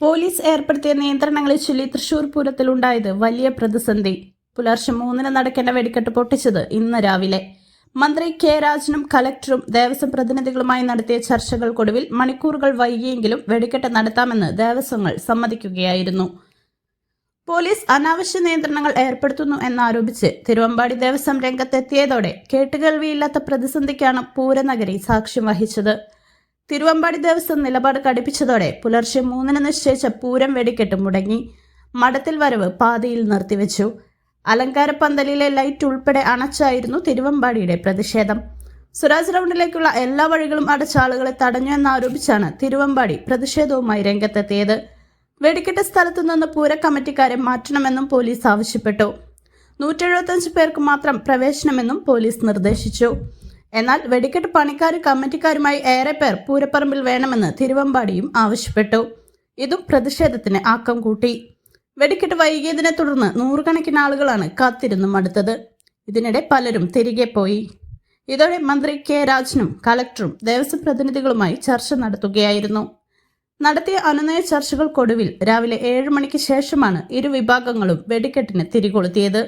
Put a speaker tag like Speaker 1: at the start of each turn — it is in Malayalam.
Speaker 1: പോലീസ് ഏർപ്പെടുത്തിയ നിയന്ത്രണങ്ങളെ ചൊല്ലി തൃശൂർ പൂരത്തിലുണ്ടായത് വലിയ പ്രതിസന്ധി. പുലർച്ചെ മൂന്നിന് നടക്കേണ്ട വെടിക്കെട്ട് പൊട്ടിച്ചത് ഇന്ന് രാവിലെ. മന്ത്രി കെ രാജനും കലക്ടറും ദേവസ്വം പ്രതിനിധികളുമായി നടത്തിയ ചർച്ചകൾക്കൊടുവിൽ മണിക്കൂറുകൾ വൈകിയെങ്കിലും വെടിക്കെട്ട് നടത്താമെന്ന് ദേവസ്വങ്ങൾ സമ്മതിക്കുകയായിരുന്നു. പോലീസ് അനാവശ്യ നിയന്ത്രണങ്ങൾ ഏർപ്പെടുത്തുന്നു എന്നാരോപിച്ച് തിരുവമ്പാടി ദേവസ്വം രംഗത്തെത്തിയതോടെ കേട്ടുകേൾവിയില്ലാത്ത പ്രതിസന്ധിക്കാണ് പൂരനഗരി സാക്ഷ്യം വഹിച്ചത്. തിരുവമ്പാടി ദേവസ്വം നിലപാട് കടുപ്പിച്ചതോടെ പുലർച്ചെ മൂന്നിന് നിശ്ചയിച്ച പൂരം വെടിക്കെട്ട് മുടങ്ങി. മഠത്തിൽ വരവ് പാതിയിൽ നിർത്തിവെച്ചു. അലങ്കാര പന്തലിലെ ലൈറ്റ് ഉൾപ്പെടെ അണച്ചായിരുന്നു തിരുവമ്പാടിയുടെ പ്രതിഷേധം. സുരാജ് റൗണ്ടിലേക്കുള്ള എല്ലാ വഴികളും അടച്ച ആളുകളെ തടഞ്ഞു എന്നാരോപിച്ചാണ് തിരുവമ്പാടി പ്രതിഷേധവുമായി രംഗത്തെത്തിയത്. വെടിക്കെട്ട് സ്ഥലത്തു നിന്ന് പൂര കമ്മിറ്റിക്കാരെ മാറ്റണമെന്നും പോലീസ് ആവശ്യപ്പെട്ടു. നൂറ്റെഴുപത്തഞ്ച് പേർക്ക് മാത്രം പ്രവേശനമെന്നും പോലീസ് നിർദ്ദേശിച്ചു. എന്നാൽ വെടിക്കെട്ട് പണിക്കാർ കമ്മിറ്റിക്കാരുമായി ഏറെ പേർ പൂരപ്പറമ്പിൽ വേണമെന്ന് തിരുവമ്പാടിയും ആവശ്യപ്പെട്ടു. ഇതും പ്രതിഷേധത്തിന് ആക്കം കൂട്ടി. വെടിക്കെട്ട് വൈകിയതിനെ തുടർന്ന് നൂറുകണക്കിന് ആളുകളാണ് കാത്തിരുന്നു മടുത്തത് ഇതിനിടെ പലരും തിരികെ പോയി. ഇതോടെ മന്ത്രി കെ രാജനും കലക്ടറും ദേവസ്വം പ്രതിനിധികളുമായി ചർച്ച നടത്തുകയായിരുന്നു. നടത്തിയ അനുനയ ചർച്ചകൾക്കൊടുവിൽ രാവിലെ ഏഴ് മണിക്ക് ശേഷമാണ് ഇരു വിഭാഗങ്ങളും വെടിക്കെട്ടിന് തിരികൊളുത്തിയത്.